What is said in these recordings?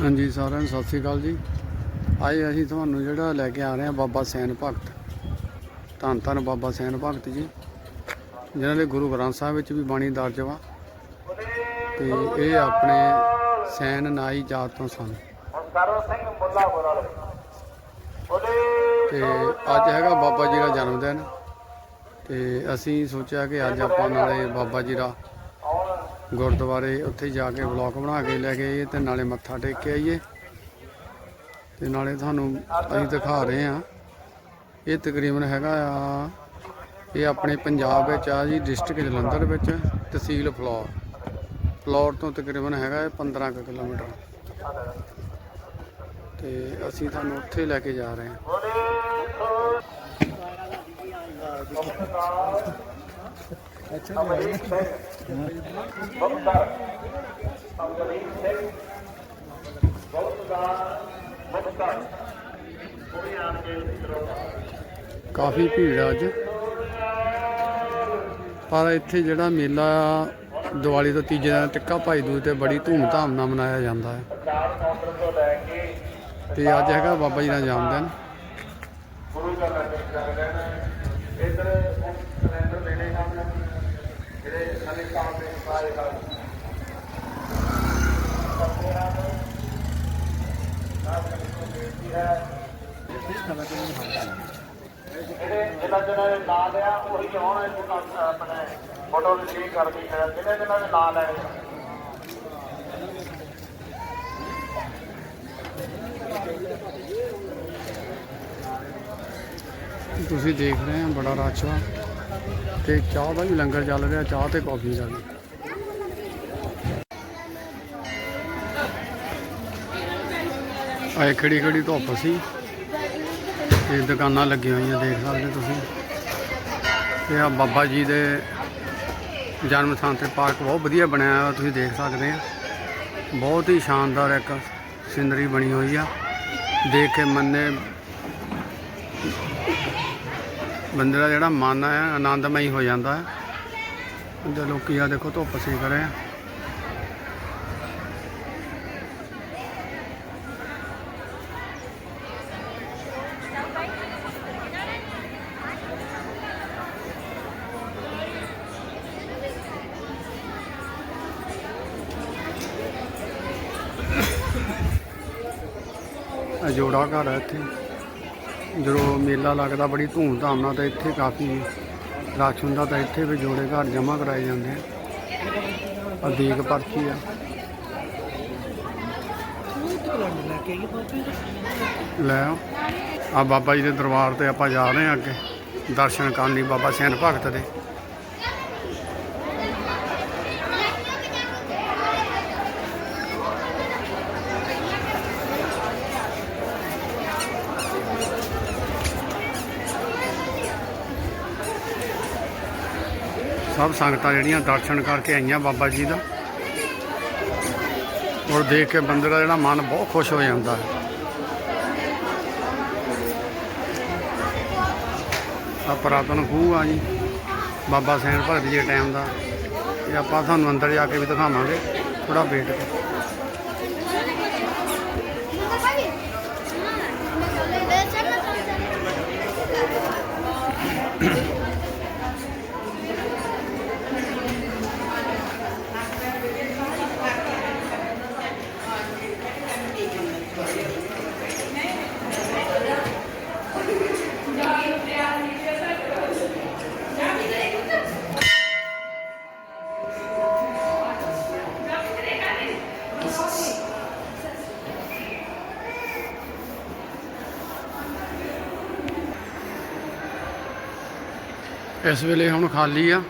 ਹਾਂਜੀ ਸਾਰਿਆਂ ਨੂੰ ਸਤਿ ਸ੍ਰੀ ਅਕਾਲ ਜੀ। ਅੱਜ ਅਸੀਂ ਤੁਹਾਨੂੰ ਜਿਹੜਾ ਲੈ ਕੇ ਆ ਰਹੇ ਹਾਂ ਬਾਬਾ ਸੈਨ ਭਗਤ। ਧੰਨ ਧੰਨ ਬਾਬਾ ਸੈਨ ਭਗਤ ਜੀ ਜਿਨ੍ਹਾਂ ਦੇ ਗੁਰੂ ਗ੍ਰੰਥ ਸਾਹਿਬ ਵਿੱਚ ਵੀ ਬਾਣੀ ਦਰਜ ਵਾ। ਤੇ ਇਹ ਆਪਣੇ ਸੈਨ ਨਾਈ ਜਾਤ ਤੋਂ ਸਨ। ਤੇ ਅੱਜ ਹੈਗਾ ਬਾਬਾ ਜੀ ਦਾ ਜਨਮ ਦਿਨ। ਤੇ ਅਸੀਂ ਸੋਚਿਆ ਕਿ ਅੱਜ ਆਪਾਂ ਨਾਲੇ ਬਾਬਾ ਜੀ ਦਾ ਗੁਰਦੁਆਰੇ ਉੱਥੇ ਜਾ ਕੇ ਵਲੌਗ ਬਣਾ ਕੇ ਲੈ ਕੇ ਆਈਏ ਤੇ ਨਾਲੇ ਮੱਥਾ ਟੇਕ ਕੇ ਆਈਏ। ਤੇ ਨਾਲੇ ਤੁਹਾਨੂੰ ਅਸੀਂ ਦਿਖਾ ਰਹੇ ਹਾਂ। ਇਹ ਤਕਰੀਬਨ ਹੈਗਾ ਆ, ਇਹ ਆਪਣੇ ਪੰਜਾਬ ਵਿੱਚ ਆ ਜੀ ਡਿਸਟ੍ਰਿਕਟ ਜਲੰਧਰ ਵਿੱਚ, ਤਹਿਸੀਲ ਫਲੌਰ। ਫਲੌਰ ਤੋਂ ਤਕਰੀਬਨ ਹੈਗਾ ਇਹ 15 ਕੁ ਕਿਲੋਮੀਟਰ। ਤੇ ਅਸੀਂ ਤੁਹਾਨੂੰ ਉੱਥੇ ਲੈ ਕੇ ਜਾ ਰਹੇ ਹਾਂ। ਅਮਰੀਕ ਸਿੰਘ ਮੁਖਤਰ ਅਮਰੀਕ ਸਿੰਘ ਬਹੁਤਦਾਰ ਮੁਖਤਰ ਕੋਈ ਆਣ ਕੇ ਕਾਫੀ ਭੀੜ ਆ ਅੱਜ। ਪਰ ਇੱਥੇ ਜਿਹੜਾ ਮੇਲਾ ਆ, ਦੀਵਾਲੀ ਤੋਂ ਤੀਜੇ ਦਿਨ ਟਿੱਕਾ ਭਾਈ ਦੂਜ ਤੇ ਬੜੀ ਧੂਮ-ਧਾਮ ਨਾਲ ਮਨਾਇਆ ਜਾਂਦਾ ਹੈ। ਚਾਰ ਤੇ ਅੱਜ ਹੈਗਾ ਬਾਬਾ ਜੀ ਦਾ ਜਨਮ ਦਿਨ। ਗੁਰੂ ਦਾ ਦਰਸ਼ਨ ਕਰ ਰਹੇ ਨੇ ਇਧਰ ਸਿਲੰਡਰ ਲੈਣੇ ਹਨ ਜਿਹੜੇ ਨਵੇਂ ਕੰਮ ਦੇ ਸਾਰੇ ਹਨ ਕਰਦੇ ਹਨ ਆਪ ਨੂੰ ਬੇਨਤੀ ਹੈ ਜਿਹੜੇ ਜਿਨ੍ਹਾਂ ਜਿਨ੍ਹਾਂ ਦੇ ਨਾਂ ਲਿਆ ਉਹੀ ਆਉਣ ਇਹਨਾਂ ਆਪਣੇ ਫੋਟੋ ਕਲਿੱਕ ਕਰਨੀ ਹੈ ਜਿਹਨੇ ਜਿਹਨਾਂ ਦੇ ਨਾਂ ਲੈਣੇ ਤੁਸੀਂ ਦੇਖ ਰਹੇ ਆ ਬੜਾ ਰਸ਼ ਆ ਤੇ ਚਾਹ ਦਾ ਵੀ ਲੰਗਰ ਚੱਲ ਰਿਹਾ, ਚਾਹ ਤੇ ਕੌਫੀ ਦਾ ਵੀ ਆਏ ਖੜੀ ਖੜੀ ਧੁੱਪ ਸੀ। ਤੇ ਦੁਕਾਨਾਂ ਲੱਗੀਆਂ ਹੋਈਆਂ, ਦੇਖ ਸਕਦੇ ਤੁਸੀਂ। ਤੇ ਆ ਬਾਬਾ ਜੀ ਦੇ ਜਨਮ ਸਥਾਨ ਤੇ ਪਾਰਕ ਬਹੁਤ ਵਧੀਆ ਬਣਿਆ ਹੋਇਆ, ਤੁਸੀਂ ਦੇਖ ਸਕਦੇ ਆ ਬਹੁਤ ਹੀ ਸ਼ਾਨਦਾਰ ਇੱਕ ਸਿਨਰੀ ਬਣੀ ਹੋਈ ਆ। ਦੇਖ ਕੇ ਮੰਨੇ ਬੰਦੇ ਦਾ ਜਿਹੜਾ ਮਨ ਹੈ, ਆਨੰਦਮਈ ਹੋ ਜਾਂਦਾ ਹੈ। ਤੇ ਲੋਕੀ ਆ ਦੇਖੋ ਧੁੱਪ ਸੇਕ ਰਹੇ ਆ। ਜੋੜਾ ਘਰ ਹੈ ਇੱਥੇ। ਜਦੋਂ ਮੇਲਾ ਲੱਗਦਾ, ਬੜੀ ਧੂਮ-ਧਾਮ ਨਾਲ ਤਾਂ ਇੱਥੇ ਕਾਫੀ ਰਸ਼ ਹੁੰਦਾ ਤਾਂ ਇੱਥੇ ਵੀ ਜੋੜੇ ਘਰ ਜਮ੍ਹਾਂ ਕਰਾਏ ਜਾਂਦੇ ਆ। ਆ ਦੇਗ ਪਰਚੀ ਆ। ਲੈ ਆਓ। ਆ ਬਾਬਾ ਜੀ ਦੇ ਦਰਬਾਰ ਤੇ ਆਪਾਂ ਜਾ ਰਹੇ ਹਾਂ ਅੱਗੇ। ਦਰਸ਼ਨ ਕਰਨ ਲਈ ਬਾਬਾ ਸੈਨ ਭਗਤ ਦੇ। ਸਭ ਸੰਗਤਾਂ ਜਿਹੜੀਆਂ ਦਰਸ਼ਨ ਕਰਕੇ ਆਈਆਂ ਬਾਬਾ ਜੀ ਦਾ। ਔਰ ਦੇਖ ਕੇ ਬੰਦੇ ਦਾ ਜਿਹੜਾ ਮਨ ਬਹੁਤ ਖੁਸ਼ ਹੋ ਜਾਂਦਾ ਹੈ। ਆ ਪੁਰਾਤਨ ਖੂਹ ਆ ਜੀ। ਬਾਬਾ ਸੈਨ ਭਗਤ ਜੀ ਦੇ ਟਾਈਮ ਦਾ। ਇਹ ਆਪਾਂ ਤੁਹਾਨੂੰ ਅੰਦਰ ਜਾ ਕੇ ਵੀ ਦਿਖਾਵਾਂਗੇ। ਥੋੜਾ ਵੇਟ ਕਰੋ। ਇਸ ਵੇਲੇ ਹੁਣ ਖਾਲੀ ਆ।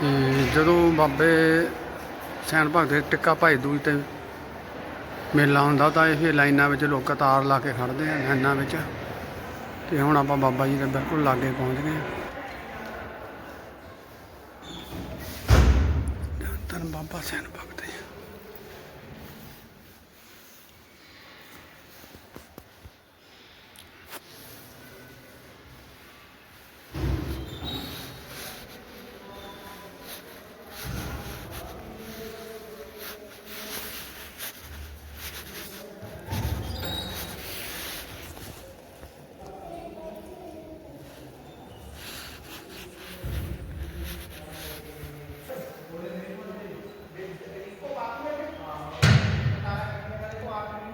ਤੇ ਜਦੋਂ ਬਾਬੇ ਸੈਨ ਭਗਤ ਦੇ ਟਿੱਕਾ ਭਾਈ ਦੂਜ ਤੇ ਮੇਲਾ ਹੁੰਦਾ ਤਾਂ ਇਹ ਲਾਈਨਾਂ ਵਿੱਚ ਲੋਕ ਕਤਾਰ ਲਾ ਕੇ ਖੜਦੇ ਆ, ਲਾਈਨਾਂ ਵਿੱਚ। ਤੇ ਹੁਣ ਆਪਾਂ ਬਾਬਾ ਜੀ ਦੇ ਬਿਲਕੁਲ ਲਾਗੇ ਪਹੁੰਚ ਗਏ ਹਾਂ ਧੰਨ ਬਾਬਾ ਸੈਨ ਭਗਤ।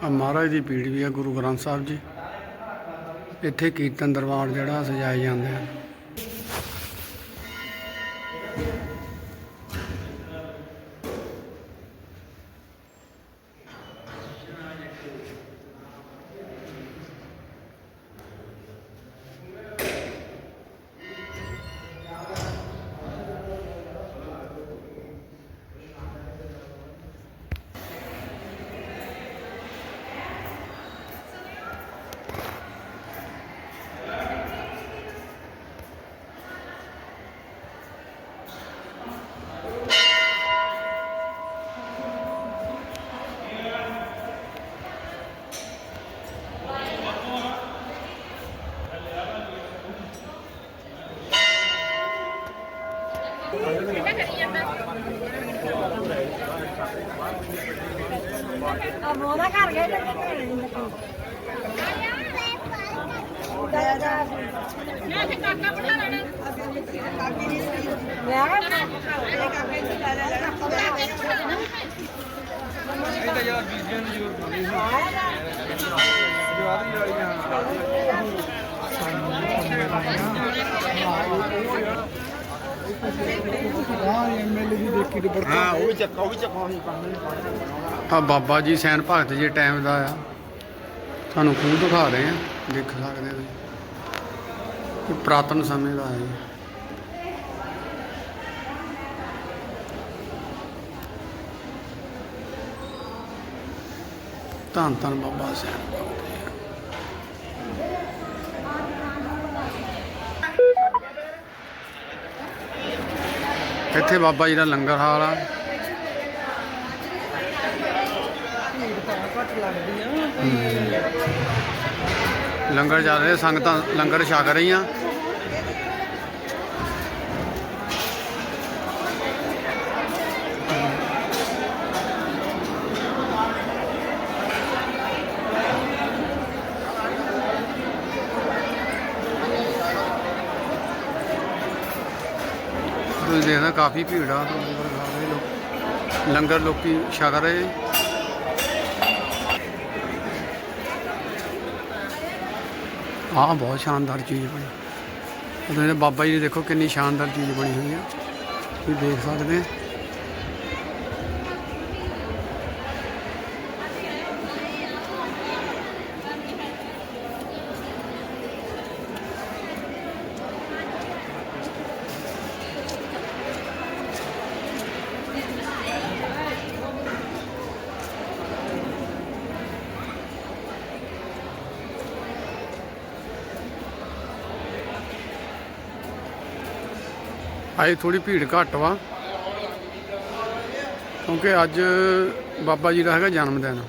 ਆ ਮਹਾਰਾਜ ਦੀ ਪੀੜ ਵੀ ਆ ਗੁਰੂ ਗ੍ਰੰਥ ਸਾਹਿਬ ਜੀ। ਇੱਥੇ ਕੀਰਤਨ ਦਰਬਾਰ ਜਿਹੜਾ ਸਜਾਏ ਜਾਂਦੇ ਆ। ਆ ਘਰ ਗਏ ਤੇ ਮੈਂ ਤੇ ਕਾਕਾ ਬਣਾ ਲੈਣਾ ਹਾਂ ਉਹ ਵੀ ਚੱਕਾ ਉਹ ਵੀ ਚੱਕਾ ਆ ਬਾਬਾ ਜੀ ਸੈਨ ਭਗਤ ਜੀ ਟਾਈਮ ਦਾ ਆ। ਤੁਹਾਨੂੰ ਖੂਹ ਦਿਖਾ ਰਹੇ ਆ, ਦੇਖ ਸਕਦੇ ਹੋ ਇਹ ਪ੍ਰਾਤਨ ਸਮੇਂ ਦਾ ਹੈ ਧੰਨ ਧੰਨ ਬਾਬਾ ਸੈਨ ਭਗਤ। ਇੱਥੇ ਬਾਬਾ ਜੀ ਦਾ ਲੰਗਰ ਹਾਲ ਆ। ਲੰਗਰ ਚੱਲ ਰਿਹਾ ਸੰਗਤਾਂ ਲੰਗਰ ਛਕ ਰਹੀਆਂ ਤੁਸੀਂ ਦੇਖਦੇ ਕਾਫੀ ਭੀੜ ਆ ਲੰਗਰ ਖਾ ਰਹੇ ਲੋਕ ਲੰਗਰ ਲੋਕੀ ਛਕ ਰਹੇ ਆਹ ਬਹੁਤ ਸ਼ਾਨਦਾਰ ਚੀਜ਼ ਬਣੀ ਉਹਦੇ ਬਾਬਾ ਜੀ ਦੀ ਦੇਖੋ ਕਿੰਨੀ ਸ਼ਾਨਦਾਰ ਚੀਜ਼ ਬਣੀ ਹੋਈ ਹੈ ਤੁਸੀਂ ਦੇਖ ਸਕਦੇ ਆ ਅੱਜ ਥੋੜੀ ਭੀੜ ਘੱਟ ਵਾ। ਕਿਉਂਕਿ ਅੱਜ ਬਾਬਾ ਜੀ ਦਾ ਹੈਗਾ ਜਨਮ ਦਿਨ।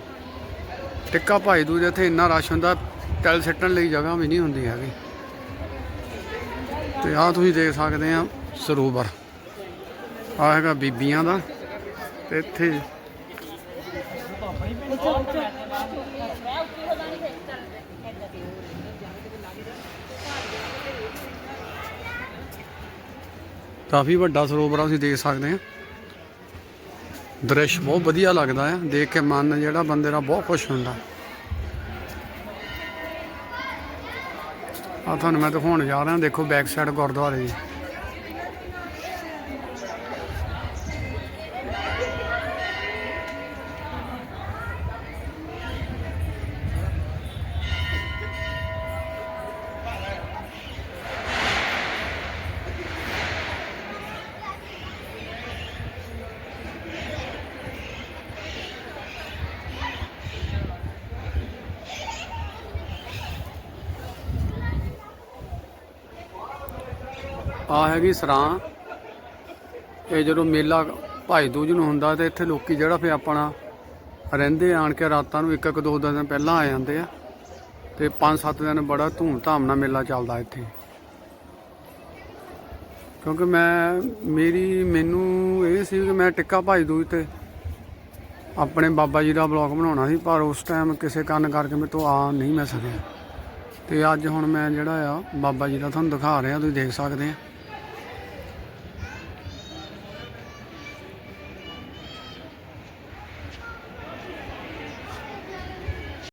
ਟਿੱਕਾ ਭਾਈ ਦੂਜ ਇੱਥੇ ਇੰਨਾ ਰਸ਼ ਹੁੰਦਾ, ਟੈਲ ਸਿੱਟਣ ਲਈ ਜਗ੍ਹਾ ਵੀ ਨਹੀਂ ਹੁੰਦੀ ਹੈਗੀ। ਤੇ ਆਹ ਤੁਸੀਂ ਦੇਖ ਸਕਦੇ ਆ ਸਰੋਵਰ। ਆ ਹੈਗਾ ਬੀਬੀਆਂ ਦਾ। ਤੇ ਇੱਥੇ ਕਾਫੀ ਵੱਡਾ ਸਰੋਵਰ ਆ, ਤੁਸੀਂ ਦੇਖ ਸਕਦੇ ਆ। ਦ੍ਰਿਸ਼ ਬਹੁਤ ਵਧੀਆ ਲੱਗਦਾ ਆ, ਦੇਖ ਕੇ ਮਨ ਜਿਹੜਾ ਬੰਦੇ ਦਾ ਬਹੁਤ ਖੁਸ਼ ਹੁੰਦਾ। ਆ ਤੁਹਾਨੂੰ ਮੈਂ ਦਿਖਾਉਣ ਜਾ ਰਿਹਾ, ਦੇਖੋ ਬੈਕ ਸਾਈਡ ਗੁਰਦੁਆਰੇ ਦੀ ਆ ਹੈਗੀ ਸਰਾਂ। ਇਹ ਜਦੋਂ ਮੇਲਾ ਭਾਈ ਦੂਜ ਨੂੰ ਹੁੰਦਾ ਤੇ ਇੱਥੇ ਲੋਕੀ ਜਿਹੜਾ ਫੇ ਆਪਣਾ ਰਹਿੰਦੇ ਆਣ ਕੇ ਰਾਤਾਂ ਨੂੰ ਇੱਕ ਇੱਕ ਦੋ ਦੋ ਦਿਨ ਪਹਿਲਾਂ ਆ ਜਾਂਦੇ ਆ। ਤੇ 5-7 ਦਿਨ ਬੜਾ ਧੂਮ-ਧਾਮ ਨਾਲ ਮੇਲਾ ਚੱਲਦਾ ਇੱਥੇ। ਕਿਉਂਕਿ ਮੈਂ, ਮੇਰੀ, ਮੈਨੂੰ ਇਹ ਸੀ ਕਿ ਮੈਂ ਟਿੱਕਾ ਭਾਈ ਦੂਜ ਤੇ ਆਪਣੇ ਬਾਬਾ ਜੀ ਦਾ ਬਲੌਗ ਬਣਾਉਣਾ ਸੀ, ਪਰ ਉਸ ਟਾਈਮ ਕਿਸੇ ਕਾਰਨ ਕਰਕੇ ਮੇਰੇ ਤੋਂ ਆ ਨਹੀਂ ਮੈਂ ਸਕਿਆ। ਤੇ ਅੱਜ ਹੁਣ ਮੈਂ ਜਿਹੜਾ ਆ, ਬਾਬਾ ਜੀ ਦਾ ਤੁਹਾਨੂੰ ਦਿਖਾ ਰਿਹਾ, ਤੁਸੀਂ ਦੇਖ ਸਕਦੇ ਆ।